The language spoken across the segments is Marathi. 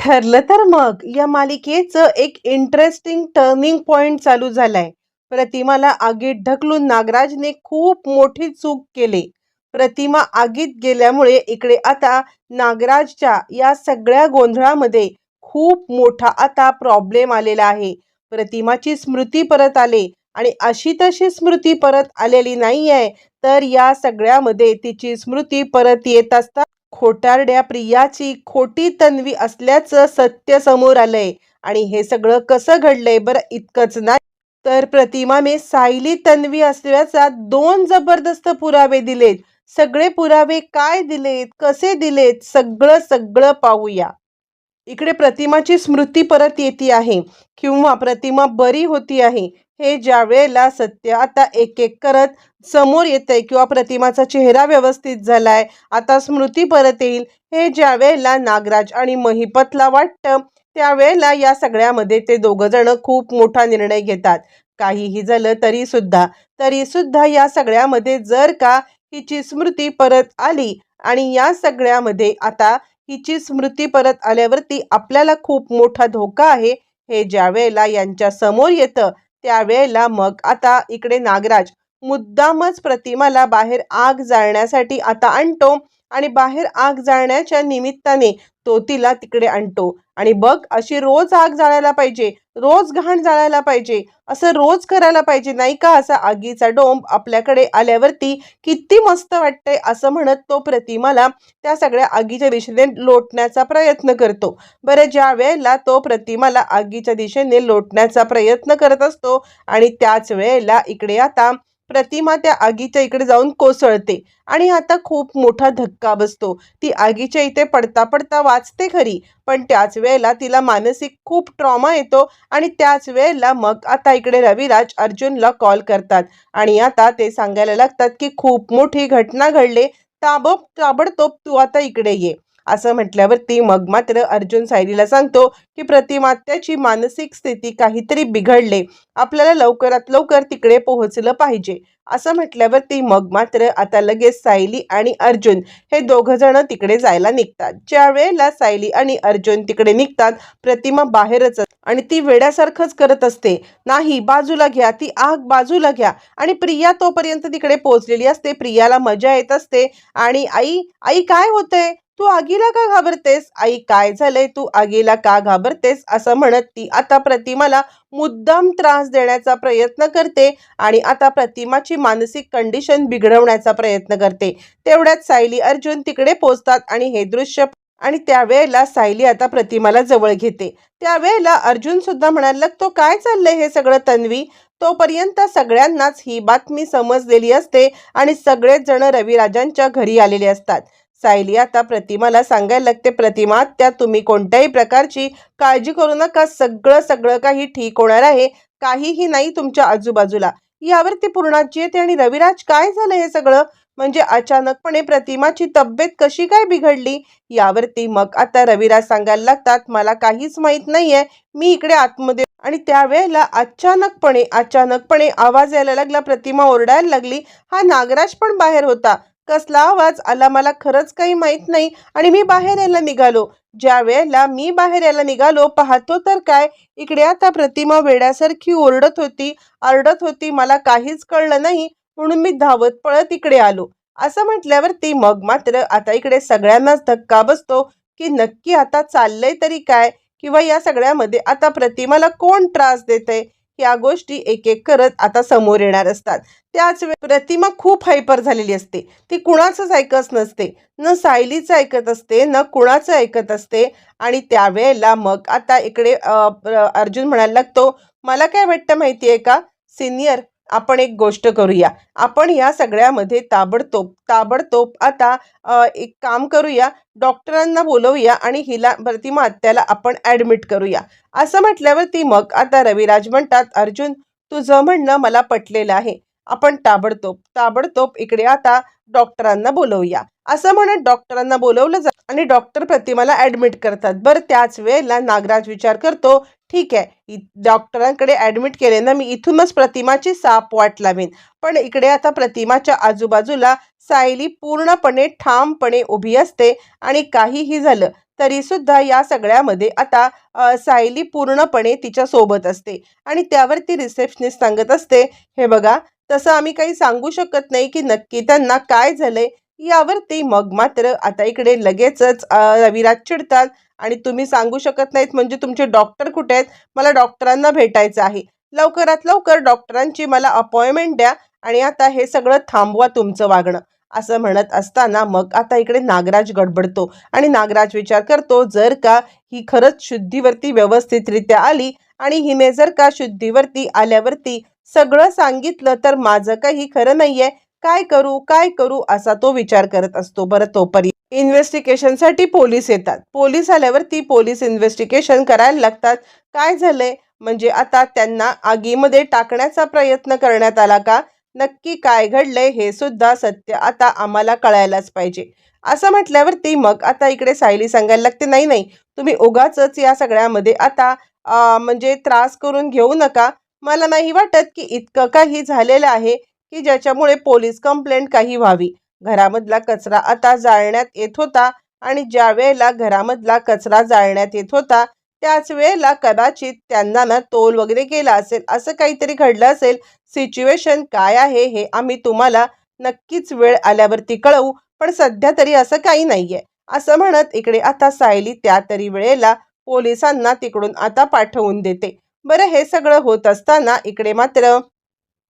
ठरलं तर मग. या मालिकेचं एक इंटरेस्टिंग टर्निंग पॉइंट चालू झालाय. प्रतिमाला आगीत ढकलून नागराजने खूप मोठी चूक केली. प्रतिमा आगीत गेल्यामुळे इकडे आता नागराजच्या या सगळ्या गोंधळामध्ये खूप मोठा आता प्रॉब्लेम आलेला आहे. प्रतिमाची स्मृती परत आले आणि अशी तशी स्मृती परत आलेली नाही आहे तर या सगळ्यामध्ये तिची स्मृती परत येत असता खोटारड्या प्रियाची खोटी तन्वी असल्याचं सत्य समोर आलंय. आणि हे सगळं कसं घडलंय बरं इतकंच नाही. तर प्रतिमाने सायली तन्वी असल्याचा दोन जबरदस्त पुरावे दिलेत. सगळे पुरावे काय दिलेत कसे दिलेत सगळं सगळं पाहूया. इकडे प्रतिमाची स्मृती परत येते आहे किंवा प्रतिमा बरी होती आहे हे ज्या वेळेला सत्य आता एक एक करत समोर येतंय किंवा प्रतिमाचा चेहरा व्यवस्थित झाला आहे आता स्मृती परत येईल हे ज्या वेळेला नागराज आणि महिपतला वाटतं त्यावेळेला या सगळ्यामध्ये ते दोघंजणं खूप मोठा निर्णय घेतात. काहीही झालं तरी सुद्धा तरी सुद्धा या सगळ्यामध्ये जर का हिची स्मृती परत आली आणि या सगळ्यामध्ये आता हिची स्मृती परत आल्यावरती आपल्याला खूप मोठा धोका आहे. हे ज्या वेळेला यांच्या समोर येतं त्यावेळेला मग आता इकडे नागराज मुद्दामच प्रतिमाला बाहेर आग जाळण्यासाठी आता आणतो. आणि बाहेर आग जाळण्याच्या निमित्ताने तो तिला तिकडे आणतो. आणि बघ अशी रोज आग जाळायला पाहिजे रोज घाण जाळायला पाहिजे असं रोज करायला पाहिजे नाही का? असा आगीचा डोंब आपल्याकडे आल्यावरती किती मस्त वाटतंय असं म्हणत तो प्रतिमाला त्या सगळ्या आगीच्या दिशेने लोटण्याचा प्रयत्न करतो. बरं ज्या वेळेला तो प्रतिमाला आगीच्या दिशेने लोटण्याचा प्रयत्न करत असतो आणि त्याच वेळेला इकडे आता प्रतिमा त्या आगीच्या इकडे जाऊन कोसळते. आणि आता खूप मोठा धक्का बसतो. ती आगीच्या इथे पडता पडता वाचते खरी. पण त्याच वेळेला तिला मानसिक खूप ट्रॉमा येतो आणि त्याच वेळेला मग आता इकडे रविराज अर्जुनला कॉल करतात. आणि आता ते सांगायला लागतात की खूप मोठी घटना घडले. ताबोब ताबडतोब तू आता इकडे ये. असं म्हटल्यावरती मग मात्र अर्जुन सायलीला सांगतो की प्रतिमात्याची मानसिक स्थिती काहीतरी बिघडले. आपल्याला लवकरात लवकर तिकडे पोहोचलं पाहिजे. असं म्हटल्यावरती मग मात्र आता लगेच सायली आणि अर्जुन हे दोघं जण तिकडे जायला निघतात. ज्या वेळेला सायली आणि अर्जुन तिकडे निघतात प्रतिमा बाहेरच आणि ती वेड्यासारखंच करत असते. नाही बाजूला घ्या. ती आग बाजूला घ्या. आणि प्रिया तोपर्यंत तिकडे पोहोचलेली असते. प्रियाला मजा येत असते. आणि आई आई काय होतंय? तू आगीला का घाबरतेस? आई काय झालंय? तू आगीला का घाबरतेस? असं म्हणत ती आता प्रतिमाला मुद्दाम त्रास देण्याचा प्रयत्न करते आणि आता प्रतिमाची मानसिक कंडिशन बिघडवण्याचा प्रयत्न करते. तेवढ्यात सायली अर्जुन तिकडे पोचतात आणि हे दृश्य आणि त्यावेळेला सायली आता प्रतिमाला जवळ घेते. त्यावेळेला अर्जुन सुद्धा म्हणायला लागतो काय चाललंय हे सगळं तन्वी? तोपर्यंत सगळ्यांनाच ही बातमी समजलेली असते आणि सगळेच जण रविराजांच्या घरी आलेले असतात. सायली आता प्रतिमाला सांगायला लागते प्रतिमा त्या तुम्ही कोणत्याही प्रकारची काळजी करू नका. सगळं सगळं काही ठीक होणार आहे. काहीही नाही तुमच्या आजूबाजूला. यावरती पूर्णाची येते आणि रविराज काय झालं हे सगळं? म्हणजे अचानकपणे प्रतिमाची तब्येत कशी काय बिघडली? यावरती मग आता रविराज सांगायला लागतात मला काहीच माहीत नाहीये. मी इकडे आतमध्ये आणि त्यावेळेला अचानकपणे अचानकपणे आवाज यायला लागला प्रतिमा ओरडायला लागली. हा नागराज पण बाहेर होता. कसला आवाज? आला मला खरंच काही माहीत नाही. आणि मी बाहेर यायला निघालो. ज्या वेळेला मी बाहेर यायला निघालो पाहतो तर काय? इकडे आता प्रतिमा वेड्यासारखी ओरडत होती आरडत होती मला काहीच कळलं नाही. म्हणून मी धावत पळत इकडे आलो. असं म्हटल्यावरती मग मात्र आता इकडे सगळ्यांनाच धक्का बसतो की नक्की आता चाललंय तरी काय? किंवा या सगळ्यामध्ये आता प्रतिमाला कोण त्रास देते या गोष्टी एक एक करत आता समोर येणार असतात. त्याच वेळी प्रतिमा खूप हायपर झालेली असते. ती कुणाचंच ऐकत नसते. न सायलीचं ऐकत असते न कुणाचं ऐकत असते. आणि त्यावेळेला मग आता इकडे अर्जुन म्हणायला लागतो मला काय वाटतं माहिती आहे का? सिनियर आपण एक गोष्ट करूया. आपण या सगळ्यामध्ये ताबडतोब ताबडतोब आता एक काम करूया. डॉक्टरांना बोलवूया आणि हिला प्रतिमा आत्याला आपण ॲडमिट करूया. असं म्हटल्यावरती मग आता रविराज म्हणतात अर्जुन तुझं म्हणणं मला पटलेलं आहे. आपण ताबडतोब ताबडतोब इकडे आता डॉक्टरांना बोलवूया. असं म्हणत डॉक्टरांना बोलवलं जातं आणि डॉक्टर प्रतिमाला ऍडमिट करतात. बरं त्याच वेळेला नागराज विचार करतो ठीक आहे डॉक्टरांकडे ऍडमिट केले ना मी इथूनच प्रतिमाची साप वाट लावेन. पण इकडे आता प्रतिमाच्या आजूबाजूला सायली पूर्णपणे ठामपणे उभी असते आणि काहीही झालं तरी सुद्धा या सगळ्यामध्ये आता सायली पूर्णपणे तिच्या सोबत असते आणि त्यावर ती रिसेप्शनिस्ट सांगत असते हे बघा तसं आम्ही काही सांगू शकत नाही की नक्की त्यांना काय झालंय. यावरती मग मात्र आता इकडे लगेचच रविराज चिडतात आणि तुम्ही सांगू शकत नाहीत म्हणजे तुमचे डॉक्टर कुठे आहेत? मला डॉक्टरांना भेटायचं आहे. लवकरात लवकर डॉक्टरांची मला अपॉइंटमेंट द्या आणि आता हे सगळं थांबवा तुमचं वागणं. असं म्हणत असताना मग आता इकडे नागराज गडबडतो आणि नागराज विचार करतो जर का ही खरंच शुद्धीवरती व्यवस्थितरित्या आली आणि हिने जर का शुद्धीवरती आल्यावरती सगळं सांगितलं तर माझं काही खरं नाहीये. काय करू काय करू असा तो विचार करत असतो. बरं तोपर्यंत इन्व्हेस्टिगेशनसाठी पोलीस येतात. पोलीस आल्यावरती पोलीस इन्व्हेस्टिगेशन करायला लागतात. काय झालंय? म्हणजे आता त्यांना आगीमध्ये टाकण्याचा प्रयत्न करण्यात आला का? नक्की काय घडलंय हे सुद्धा सत्य आता आम्हाला कळायलाच पाहिजे. असं म्हटल्यावरती मग आता इकडे सायली सांगायला लागते नाही नाही तुम्ही उगाचच या सगळ्यामध्ये आता म्हणजे त्रास करून घेऊ नका. मला नाही वाटत की इतकं काही झालेलं आहे की ज्याच्यामुळे पोलीस कंप्लेंट काही व्हावी. घरामधला कचरा आता जाळण्यात येत होता आणि ज्या वेळेला घरामधला कचरा जाळण्यात येत होता त्याच वेळेला कदाचित त्यांना ना तोल वगैरे केला असेल असं काहीतरी घडलं असेल. सिच्युएशन काय आहे हे आम्ही तुम्हाला नक्कीच वेळ आल्यावरती कळवू पण सध्या तरी असं काही नाहीये. असं म्हणत इकडे आता सायली त्या तरी वेळेला पोलिसांना तिकडून आता पाठवून देते. बरं हे सगळं होत असताना इकडे मात्र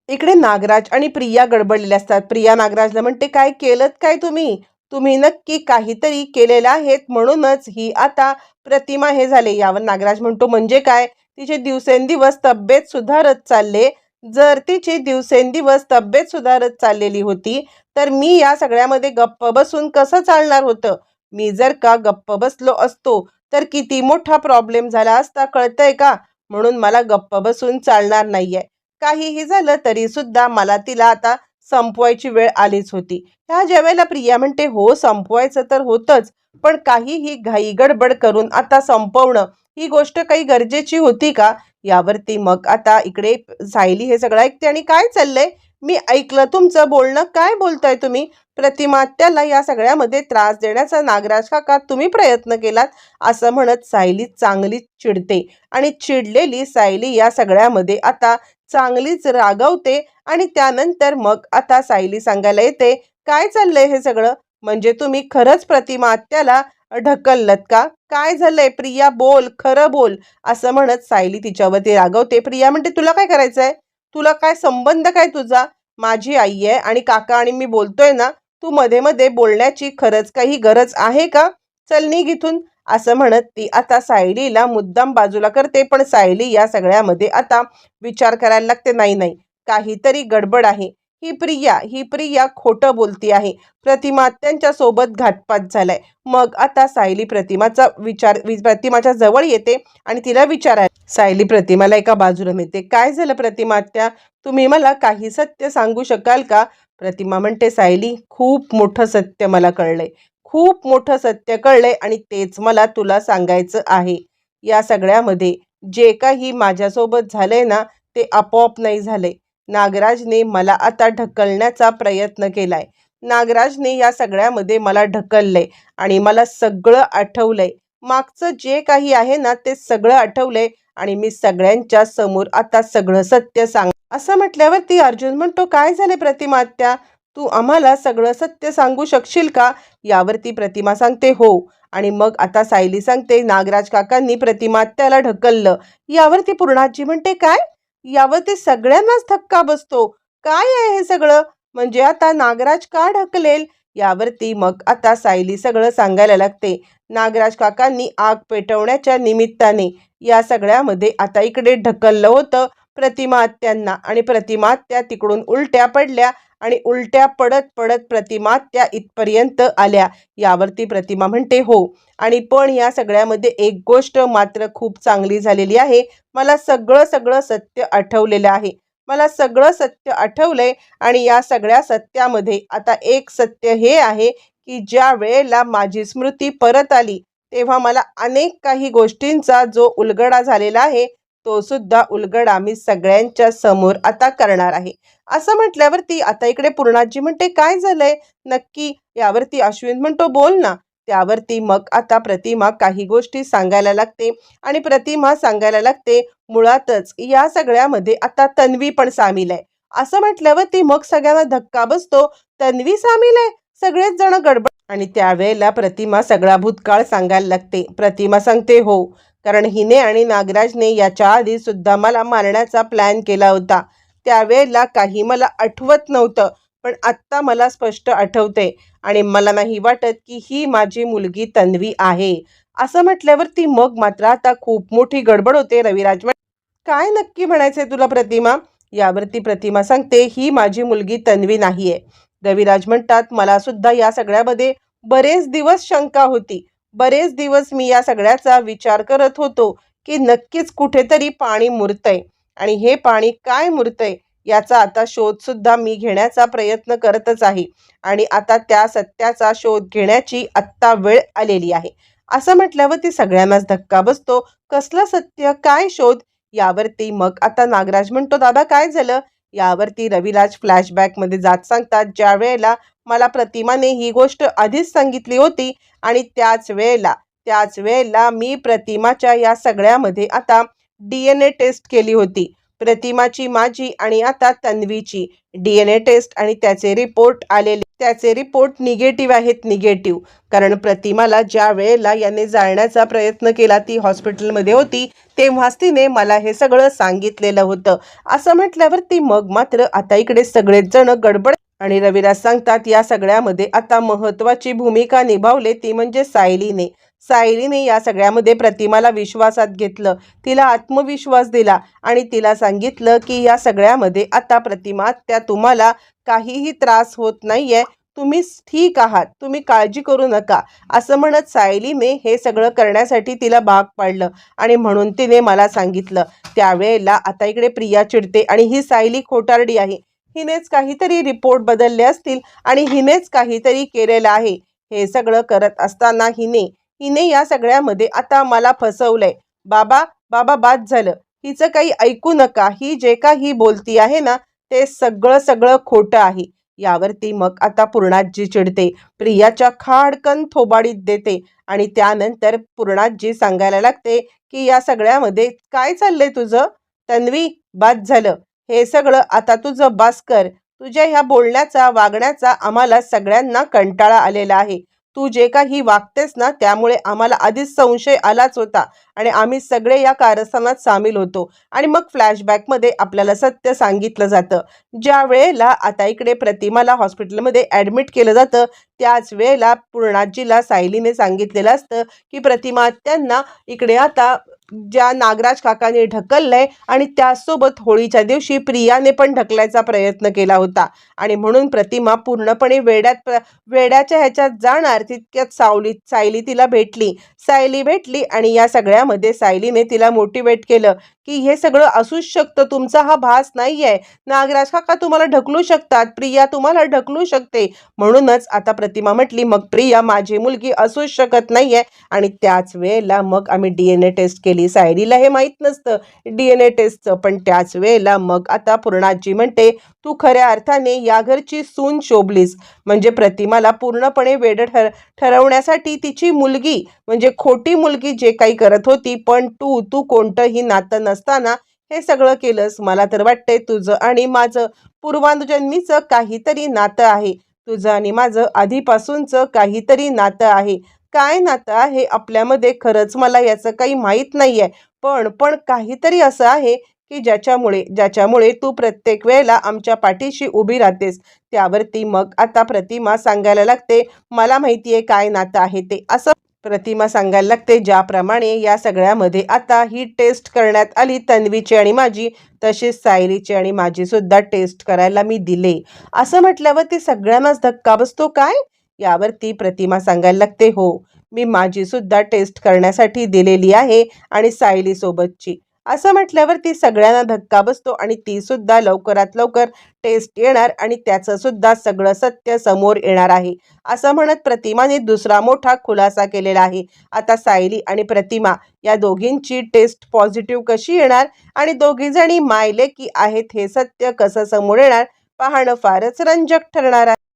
इकडे नागराज आणि प्रिया गडबडलेले असतात. प्रिया नागराजला म्हणते काय केलं काय तुम्ही? तुम्ही नक्की काहीतरी केलेलं आहेत म्हणूनच ही आता प्रतिमा हे झाले. यावर नागराज म्हणतो म्हणजे काय? तिचे दिवसेंदिवस तब्येत सुधारत चालले. जर तिची दिवसेंदिवस तब्येत सुधारत चाललेली होती तर मी या सगळ्यामध्ये गप्प बसून कसं चालणार होतं? मी जर का गप्प बसलो असतो तर किती मोठा प्रॉब्लेम झाला असता कळतंय का? म्हणून मला गप्प बसून चालणार नाहीये. काहीही झालं तरी सुद्धा मला तिला आता संपवायची वेळ आलीच होती. ह्या ज्या वेळेला प्रिया म्हणते हो संपवायचं तर होतंच पण काहीही घाई गडबड करून आता संपवणं ही गोष्ट काही गरजेची होती का? यावरती मग आता इकडे सायली हे सगळं ऐकते आणि काय चाललंय? मी ऐकलं तुमचं बोलणं काय बोलताय तुम्ही? प्रतिमा त्याला या सगळ्यामध्ये त्रास देण्याचा नागराज काका तुम्ही प्रयत्न केलात? असं म्हणत सायली चांगलीच चिडते आणि चिडलेली सायली या सगळ्यामध्ये आता चांगलीच रागवते आणि त्यानंतर मग आता सायली सांगायला येते काय चाललंय हे सगळं? म्हणजे तुम्ही खरंच प्रतिमा आत्याला ढकललत का? काय झालंय? प्रिया बोल खरं बोल असं म्हणत सायली तिच्यावरती रागवते. प्रिया म्हणते तुला काय करायचंय? तुला काय संबंध काय तुझा? माझी आई आहे आणि काका आणि मी बोलतोय ना तू मध्ये मध्ये बोलण्याची खरंच काही गरज आहे का? चल निघ इथून. असं म्हणत ती आता सायलीला मुद्दाम बाजूला करते पण सायली या सगळ्यामध्ये आता विचार करायला लागते नाही नाही काहीतरी गडबड आहे. ही प्रिया ही प्रिया खोटं बोलती आहे. प्रतिमा त्यांच्यासोबत घातपात झालाय. मग आता सायली प्रतिमाचा विचार वि- प्रतिमाच्या जवळ येते आणि तिला विचाराय सायली प्रतिमाला एका बाजूला मिळते काय झालं प्रतिमा त्या तुम्ही मला काही सत्य सांगू शकाल का? प्रतिमा म्हणते सायली खूप मोठं सत्य मला कळलंय. खूप मोठं सत्य कळलंय आणि तेच मला तुला सांगायचं आहे. या सगळ्यामध्ये जे काही माझ्यासोबत झालंय ना ते आपोआप नाही झालंय. नागराजने मला आता ढकलण्याचा प्रयत्न केलाय. नागराजने या सगळ्यामध्ये मला ढकललंय आणि मला सगळं आठवलंय. मागचं जे काही आहे ना ते सगळं आठवलंय आणि मी सगळ्यांच्या समोर आता सगळं सत्य सांग असं म्हटल्यावर ती अर्जुन म्हणतो काय झाले प्रतिमा आत्या? तू आम्हाला सगळं सत्य सांगू शकशील का? यावरती प्रतिमा सांगते हो. आणि मग आता सायली सांगते नागराज काकांनी प्रतिमा आत्याला ढकललं. यावरती पूर्णाजी म्हणते काय? यावरती सगळ्यांनाच धक्का बसतो. काय आहे हे सगळं? म्हणजे आता नागराज का ढकलेल? यावरती मग आता सायली सगळं सांगायला लागते. नागराज काकांनी आग पेटवण्याच्या निमित्ताने या सगळ्यामध्ये आता इकडे ढकललं होतं. प्रतिमात्यांना आणि प्रतिमात्या तिकडून उलट्या पडल्या आणि उलट्या पडत पडत प्रतिमात्या इथपर्यंत आल्या. यावरती प्रतिमा म्हणते हो. आणि पण या सगळ्यामध्ये एक गोष्ट मात्र खूप चांगली झालेली आहे. मला सगळं सगळं सत्य आठवलेलं आहे. मला सगळं सत्य आठवलंय आणि या सगळ्या सत्यामध्ये आता एक सत्य हे आहे की ज्या वेळेला माझी स्मृती परत आली तेव्हा मला अनेक काही गोष्टींचा जो उलगडा झालेला आहे तो सुद्धा उलगडा मी सगळ्यांच्या समोर आता करणार आहे. असं म्हटल्यावरती आता इकडे पूर्णाजी म्हणते काय झालंय? नक्की यावरती अश्विन म्हणतो बोल ना. त्यावरती मग आता प्रतिमा काही गोष्टी सांगायला लागते आणि प्रतिमा सांगायला लागते मुळातच या सगळ्यामध्ये आता तन्वी पण सामील आहे. असं म्हटल्यावरती मग सगळ्यांना धक्का बसतो तन्वी सामील आहे? सगळेच जण गडबड आणि त्यावेळेला प्रतिमा सगळा भूतकाळ सांगायला लागते. प्रतिमा सांगते हो कारण हिने आणि नागराजने याच्या आधी सुद्धा मला मारण्याचा प्लॅन केला होता. त्यावेळेला काही मला आठवत नव्हतं पण आत्ता मला स्पष्ट आठवते आणि मला नाही वाटत की ही माझी मुलगी तन्वी आहे. असं म्हटल्यावर ती मग मात्र आता खूप मोठी गडबड होते रविराज म्हण- काय नक्की म्हणायचंय तुला प्रतिमा? यावरती प्रतिमा सांगते ही माझी मुलगी तन्वी नाहीये. देवीराज म्हणतात मला सुद्धा या सगळ्यामध्ये बरेच दिवस शंका होती. बरेच दिवस मी या सगळ्याचा विचार करत होतो की नक्कीच कुठेतरी पाणी मुरतंय. आणि हे पाणी काय मुरतंय याचा आता शोध सुद्धा मी घेण्याचा प्रयत्न करतच आहे. आणि आता त्या सत्याचा शोध घेण्याची आत्ता वेळ आलेली आहे. असं म्हटल्यावर ती सगळ्यांनाच धक्का बसतो. कसलं सत्य? काय शोध? यावरती मग आता नागराज म्हणतो दादा काय झालं? यावरती रविराज फ्लॅशबॅकमध्ये जात सांगतात ज्या वेळेला मला प्रतिमाने ही गोष्ट आधीच सांगितली होती आणि त्याच वेळेला त्याच वेळेला मी प्रतिमाच्या या सगळ्यामध्ये आता डी एन ए टेस्ट केली होती. प्रतिमाची माझी आणि आता तन्वीची डी एन ए टेस्ट आणि त्याचे रिपोर्ट आलेले त्याचे रिपोर्ट निगेटिव्ह आहेत निगेटिव्ह कारण प्रतिमाला ज्या वेळेला याने जाळण्याचा प्रयत्न केला ती हॉस्पिटलमध्ये होती तेव्हाच तिने मला हे सगळं सांगितलेलं होतं. असं म्हटल्यावर ती मग मात्र आता इकडे सगळेच जण गडबड आणि रविराज सांगतात या सगळ्यामध्ये आता महत्वाची भूमिका निभावले ती म्हणजे सायलीने. सायलीने या सगळ्यामध्ये प्रतिमाला विश्वासात घेतलं. तिला आत्मविश्वास दिला आणि तिला सांगितलं की या सगळ्यामध्ये आता प्रतिमा त्या तुम्हाला काहीही त्रास होत नाहीये. तुम्ही ठीक आहात. तुम्ही काळजी करू नका. असं म्हणत सायलीने हे सगळं करण्यासाठी तिला भाग पाडलं आणि म्हणून तिने मला सांगितलं त्यावेळेला आता इकडे प्रिया चिडते आणि ही सायली खोटारडी आहे. हिनेच काहीतरी रिपोर्ट बदलले असतील आणि हिनेच काहीतरी केलेलं आहे. हे सगळं करत असताना हिने हिने या सगळ्यामध्ये आता मला फसवलंय. बाबा बाबा बाद झालं. हिचं काही ऐकू नका. ही जे काही बोलती आहे ना ते सगळं सगळं खोटं आहे. यावरती मग आता पूर्णाजी चिडते. प्रियाच्या खाडकन थोबाडीत देते आणि त्यानंतर पूर्णाजी सांगायला लागते की या सगळ्यामध्ये काय चाललंय तुझं? तन्वी बाद झालं. हे सगळं आता तुझं बास कर. तुझ्या ह्या बोलण्याचा वागण्याचा आम्हाला सगळ्यांना कंटाळा आलेला आहे. तू जे काही वागतेस ना त्यामुळे आम्हाला आधीच संशय आलाच होता आणि आम्ही सगळे या कारस्थानात सामील होतो. आणि मग फ्लॅशबॅकमध्ये आपल्याला सत्य सांगितलं जातं. ज्या वेळेला आता इकडे प्रतिमाला हॉस्पिटलमध्ये ॲडमिट केलं जातं त्याच वेळेला पूर्णाजीला सायलीने सांगितलेलं असतं की प्रतिमा त्यांना इकडे आता ज्या नागराज काकाने ढकललंय आणि त्यासोबत होळीच्या दिवशी प्रियाने पण ढकलायचा प्रयत्न केला होता. आणि म्हणून प्रतिमा पूर्णपणे वेड्यात प्र- वेड्याच्या ह्याच्यात जाणार तितक्यात सावली सायली तिला भेटली. सायली भेटली आणि या सगळ्यामध्ये सायलीने तिला मोटिवेट केलं की हे सगळं असूच शकतं तुमचा हा भास नाही आहे नागराज काका तुम्हाला ढकलू शकतात प्रिया तुम्हाला ढकलू शकते. म्हणूनच आता प्रतिमा म्हटली मग प्रिया माझी मुलगी असूच शकत नाहीये. आणि त्याच वेळेला मग आम्ही डी एन ए टेस्ट केली. सायरीला हे माहीत नसतं. डी एन ए टेस्टचं पण त्याच वेळेला मग आता पूर्णाजी म्हणते तू खऱ्या अर्थाने या घरची सून शोभलीस. म्हणजे प्रतिमाला पूर्णपणे वेड ठर ठरवण्यासाठी तिची मुलगी म्हणजे खोटी मुलगी जे काही करत होती पण तू तू कोणतंही नातं नसताना हे सगळं केलंस. मला तर वाटतंय तुझं आणि माझं पूर्वानुजन्मीचं काहीतरी नातं आहे. तुझं आणि माझं आधीपासूनचं काहीतरी नातं आहे. काय नातं आहे आपल्यामध्ये? खरंच मला याचं काही माहीत नाही आहे पण पण काहीतरी असं आहे की ज्याच्यामुळे ज्याच्यामुळे तू प्रत्येक वेळेला आमच्या पाठीशी उभी राहतेस. त्यावरती मग आता प्रतिमा सांगायला लागते मला माहिती आहे काय नातं आहे ते. असं प्रतिमा सांगायला लागते ज्याप्रमाणे या सगळ्यामध्ये आता ही टेस्ट करण्यात आली तन्वीची आणि माझी. तशीच सायरीची आणि माझी सुद्धा टेस्ट करायला मी दिले. असं म्हटल्यावर ते सगळ्यांनाच धक्का बसतो काय? यावर ती प्रतिमा सांगायला लागते हो मी माझी सुद्धा टेस्ट करण्यासाठी दिलेली आहे आणि सायलीसोबतची असं म्हटल्यावर ती सगळ्यांना धक्का बसतो आणि ती सुद्धा लवकरात लवकर टेस्ट येणार आणि त्याचं सुद्धा सगळं सत्य समोर येणार आहे. असं म्हणत प्रतिमाने दुसरा मोठा खुलासा केलेला आहे. आता सायली आणि प्रतिमा या दोघींची टेस्ट पॉझिटिव्ह कशी येणार आणि दोघीजणी मायलेकी आहेत हे सत्य कसं समोर येणार पाहणं फारच रंजक ठरणार आहे.